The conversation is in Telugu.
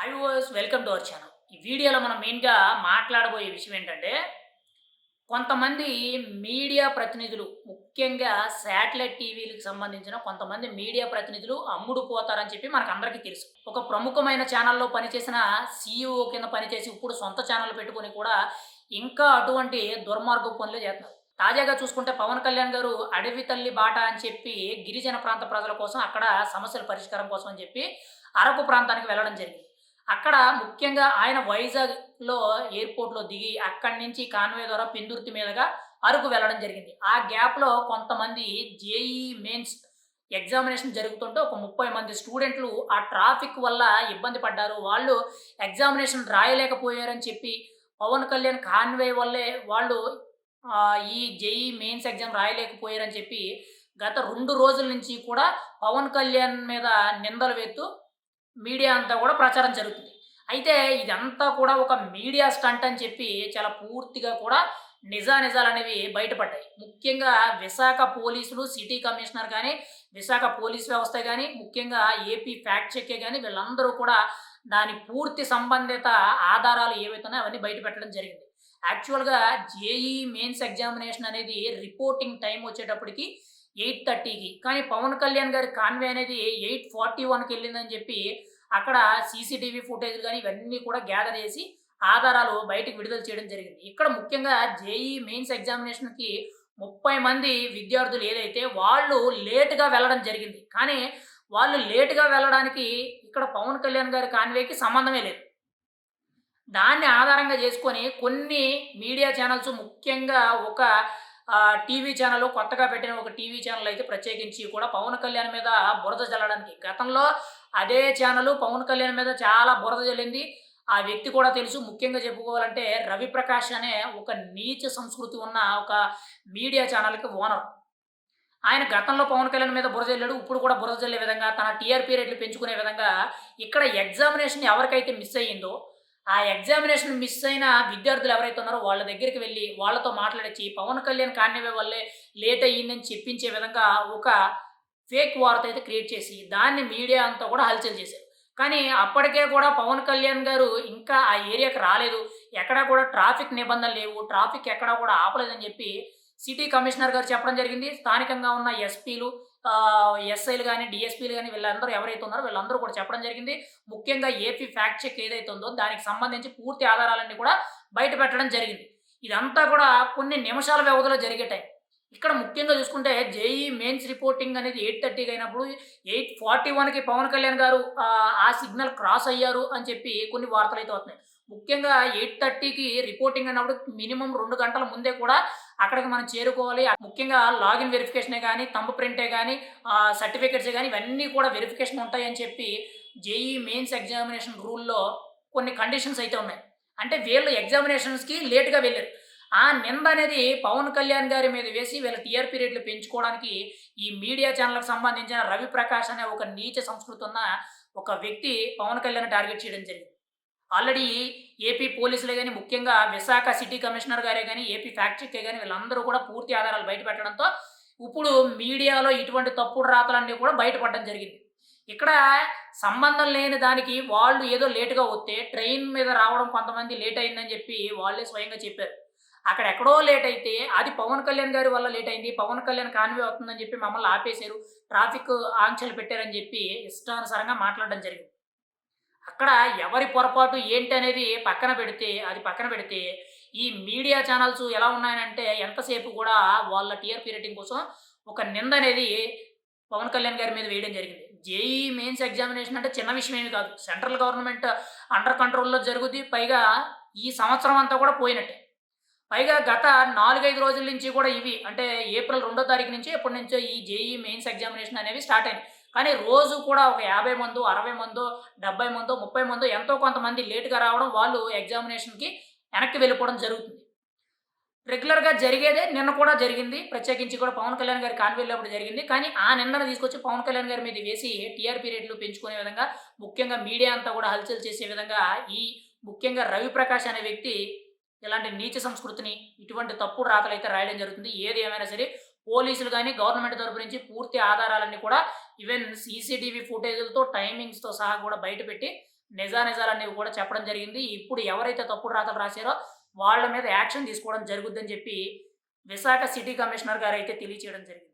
Hi was welcome to our channel ఈ వీడియోలో మనం మెయిన్గా మాట్లాడబోయే విషయం ఏంటంటే కొంతమంది మీడియా ప్రతినిధులు ముఖ్యంగా శాటిలైట్ టీవీలకు సంబంధించిన కొంతమంది మీడియా ప్రతినిధులు అమ్ముడు పోతారని చెప్పి మనకు అందరికీ తెలుసు. ఒక ప్రముఖమైన ఛానల్లో పనిచేసిన సీఈఓ కింద పనిచేసి ఇప్పుడు సొంత ఛానల్ పెట్టుకొని కూడా ఇంకా అటువంటి దుర్మార్గ పనులు చేస్తున్నారు. తాజాగా చూసుకుంటే పవన్ కళ్యాణ్ గారు అడవి తల్లి బాట అని చెప్పి గిరిజన ప్రాంత ప్రజల కోసం అక్కడ సమస్యల పరిష్కారం కోసం అని చెప్పి అరకు ప్రాంతానికి వెళ్ళడం జరిగింది. అక్కడ ముఖ్యంగా ఆయన వైజాగ్లో ఎయిర్పోర్ట్లో దిగి అక్కడి నుంచి కాన్వే ద్వారా పెందుర్తి మీదుగా అరకు వెళ్ళడం జరిగింది. ఆ గ్యాప్లో కొంతమంది జేఈ మెయిన్స్ ఎగ్జామినేషన్ జరుగుతుంటే ఒక ముప్పై మంది స్టూడెంట్లు ఆ ట్రాఫిక్ వల్ల ఇబ్బంది పడ్డారు. వాళ్ళు ఎగ్జామినేషన్ రాయలేకపోయారని చెప్పి పవన్ కళ్యాణ్ కాన్వే వల్లే వాళ్ళు ఈ జేఈ మెయిన్స్ ఎగ్జామ్ రాయలేకపోయారని చెప్పి గత రెండు రోజుల నుంచి కూడా పవన్ కళ్యాణ్ మీద నిందలు వేస్తూ మీడియా అంతా కూడా ప్రచారం జరుగుతుంది. అయితే ఇదంతా కూడా ఒక మీడియా స్టంట్ అని చెప్పి చాలా పూర్తిగా కూడా నిజానిజాలు అనేవి బయటపడ్డాయి. ముఖ్యంగా విశాఖ పోలీసులు సిటీ కమిషనర్ కానీ విశాఖ పోలీస్ వ్యవస్థ కానీ ముఖ్యంగా ఏపీ ఫ్యాక్ట్ చెక్కే కానీ వీళ్ళందరూ కూడా దాని పూర్తి సంబంధిత ఆధారాలు ఏవైతున్నాయో అవన్నీ బయటపెట్టడం జరిగింది. యాక్చువల్గా జేఈ మెయిన్స్ ఎగ్జామినేషన్ అనేది రిపోర్టింగ్ టైం వచ్చేటప్పటికి ఎయిట్ థర్టీకి. కానీ పవన్ కళ్యాణ్ గారి కాన్వే అనేది ఎయిట్ ఫార్టీ వన్కి వెళ్ళిందని చెప్పి అక్కడ సీసీటీవీ ఫుటేజ్ కానీ ఇవన్నీ కూడా గ్యాదర్ చేసి ఆధారాలు బయటకు విడుదల చేయడం జరిగింది. ఇక్కడ ముఖ్యంగా జేఈ మెయిన్స్ ఎగ్జామినేషన్కి ముప్పై మంది విద్యార్థులు ఏదైతే వాళ్ళు లేటుగా వెళ్ళడం జరిగింది. కానీ వాళ్ళు లేటుగా వెళ్ళడానికి ఇక్కడ పవన్ కళ్యాణ్ గారి కాన్వేకి సంబంధమే లేదు. దాన్ని ఆధారంగా చేసుకొని కొన్ని మీడియా ఛానల్స్ ముఖ్యంగా ఒక టీవీ ఛానల్ కొత్తగా పెట్టిన ఒక టీవీ ఛానల్ అయితే ప్రత్యేకించి కూడా పవన్ కళ్యాణ్ మీద బురద చల్లడానికి గతంలో అదే ఛానల్ పవన్ కళ్యాణ్ మీద చాలా బురద జల్లింది. ఆ వ్యక్తి కూడా తెలుసు. ముఖ్యంగా చెప్పుకోవాలంటే రవి ప్రకాష్ అనే ఒక నీచ సంస్కృతి ఉన్న ఒక మీడియా ఛానల్కి ఓనర్. ఆయన గతంలో పవన్ కళ్యాణ్ మీద బురద జల్లాడు. ఇప్పుడు కూడా బురద చల్లే విధంగా తన టీఆర్పీ రేట్లు పెంచుకునే విధంగా ఇక్కడ ఎగ్జామినేషన్ ఎవరికైతే మిస్ అయ్యిందో ఆ ఎగ్జామినేషన్ మిస్ అయిన విద్యార్థులు ఎవరైతే ఉన్నారో వాళ్ళ దగ్గరికి వెళ్ళి వాళ్ళతో మాట్లాడించి పవన్ కళ్యాణ్ కాన్యవే వల్లే లేట్ అయ్యిందని చెప్పించే విధంగా ఒక ఫేక్ వార్త అయితే క్రియేట్ చేసి దాన్ని మీడియా అంతా కూడా హల్చల్ చేశారు. కానీ అప్పటికే కూడా పవన్ కళ్యాణ్ గారు ఇంకా ఆ ఏరియాకి రాలేదు. ఎక్కడా కూడా ట్రాఫిక్ నిబంధనలు లేవు. ట్రాఫిక్ ఎక్కడా కూడా ఆపలేదని చెప్పి సిటీ కమిషనర్ గారు చెప్పడం జరిగింది. స్థానికంగా ఉన్న ఎస్పీలు ఎస్ఐలు కానీ డిఎస్పీలు కానీ వీళ్ళందరూ ఎవరైతే ఉన్నారో వీళ్ళందరూ కూడా చెప్పడం జరిగింది. ముఖ్యంగా ఏపీ ఫ్యాక్ట్ చెక్ ఏదైతే ఉందో దానికి సంబంధించి పూర్తి ఆధారాలన్నీ కూడా బయట పెట్టడం జరిగింది. ఇదంతా కూడా కొన్ని నిమిషాల వ్యవధిలో జరిగేటాయి. ఇక్కడ ముఖ్యంగా చూసుకుంటే జేఈ మెయిన్స్ రిపోర్టింగ్ అనేది ఎయిట్ థర్టీకి అయినప్పుడు ఎయిట్ ఫార్టీ వన్కి పవన్ కళ్యాణ్ గారు ఆ, ఆ సిగ్నల్ క్రాస్ అయ్యారు అని చెప్పి కొన్ని వార్తలు అయితే వస్తున్నాయి. ముఖ్యంగా ఎయిట్ థర్టీకి రిపోర్టింగ్ అన్నప్పుడు మినిమం రెండు గంటల ముందే కూడా అక్కడికి మనం చేరుకోవాలి. ముఖ్యంగా లాగిన్ వెరిఫికేషనే కానీ తంబు ప్రింటే కానీ సర్టిఫికేట్స్ కానీ ఇవన్నీ కూడా వెరిఫికేషన్ ఉంటాయని చెప్పి జేఈ మెయిన్స్ ఎగ్జామినేషన్ రూల్లో కొన్ని కండిషన్స్ అయితే ఉన్నాయి. అంటే వీళ్ళు ఎగ్జామినేషన్స్కి లేట్గా వెళ్ళారు. ఆ నింద అనేది పవన్ కళ్యాణ్ గారి మీద వేసి వీళ్ళ టీఆర్పీ రేట్లు పెంచుకోవడానికి ఈ మీడియా ఛానల్కి సంబంధించిన రవి ప్రకాష్ అనే ఒక నీచ సంస్కృతి ఉన్న ఒక వ్యక్తి పవన్ కళ్యాణ్ టార్గెట్ చేయడం జరిగింది. ఆల్రెడీ ఏపీ పోలీసులే కానీ ముఖ్యంగా విశాఖ సిటీ కమిషనర్ గారే కానీ ఏపీ ఫ్యాక్ట్ చెక్కే కానీ వీళ్ళందరూ కూడా పూర్తి ఆధారాలు బయటపెట్టడంతో ఇప్పుడు మీడియాలో ఇటువంటి తప్పుడు రాతలన్నీ కూడా బయటపడడం జరిగింది. ఇక్కడ సంబంధం లేని దానికి వాళ్ళు ఏదో లేటుగా వస్తే ట్రైన్ మీద రావడం కొంతమంది లేట్ అయిందని చెప్పి వాళ్ళే స్వయంగా చెప్పారు. అక్కడ ఎక్కడో లేట్ అయితే అది పవన్ కళ్యాణ్ గారి వల్ల లేట్ అయింది పవన్ కళ్యాణ్ కాన్వే అవుతుందని చెప్పి మమ్మల్ని ఆపేశారు ట్రాఫిక్ ఆంక్షలు పెట్టారని చెప్పి ఇష్టానుసారంగా మాట్లాడడం జరిగింది. అక్కడ ఎవరి పొరపాటు ఏంటి అనేది పక్కన పెడితే అది పక్కన పెడితే ఈ మీడియా ఛానల్స్ ఎలా ఉన్నాయంటే ఎంతసేపు కూడా వాళ్ళ టీఆర్పీ రేటింగ్ కోసం ఒక నింద అనేది పవన్ కళ్యాణ్ గారి మీద వేయడం జరిగింది. జేఈ మెయిన్స్ ఎగ్జామినేషన్ అంటే చిన్న విషయం ఏమి కాదు. సెంట్రల్ గవర్నమెంట్ అండర్ కంట్రోల్లో జరుగుద్ది. పైగా ఈ సంవత్సరం అంతా కూడా పోయినట్టే. పైగా గత నాలుగైదు రోజుల నుంచి కూడా ఇవి అంటే ఏప్రిల్ రెండో తారీఖు నుంచి ఎప్పటి నుంచో ఈ జేఈ మెయిన్స్ ఎగ్జామినేషన్ అనేవి స్టార్ట్ అయినాయి. కానీ రోజు కూడా ఒక యాభై మందో అరవై మందో డెబ్బై మందో ముప్పై మందో ఎంతో కొంతమంది లేటుగా రావడం వాళ్ళు ఎగ్జామినేషన్కి వెనక్కి వెళ్ళిపోవడం జరుగుతుంది. రెగ్యులర్గా జరిగేదే నిన్న కూడా జరిగింది. ప్రత్యేకించి కూడా పవన్ కళ్యాణ్ గారి కాన్వెళ్ళప్పుడు జరిగింది. కానీ ఆ నిందను తీసుకొచ్చి పవన్ కళ్యాణ్ గారి మీద వేసి టీఆర్పీ రేట్లు పెంచుకునే విధంగా ముఖ్యంగా మీడియా అంతా కూడా హల్చల్ చేసే విధంగా ఈ ముఖ్యంగా రవి ప్రకాష్ అనే వ్యక్తి ఇలాంటి నీచ సంస్కృతిని ఇటువంటి తప్పుడు రాతలు అయితే రాయడం జరుగుతుంది. ఏది ఏమైనా సరే పోలీసులు కానీ గవర్నమెంట్ తరపు నుంచి పూర్తి ఆధారాలన్నీ కూడా ఈవెన్ సీసీటీవీ ఫుటేజ్లతో టైమింగ్స్తో సహా కూడా బయటపెట్టి నిజానిజాలనేవి కూడా చెప్పడం జరిగింది. ఇప్పుడు ఎవరైతే తప్పుడు రాతలు రాశారో వాళ్ళ మీద యాక్షన్ తీసుకోవడం జరుగుద్దని చెప్పి విశాఖ సిటీ కమిషనర్ గారైతే తెలియచేయడం జరిగింది.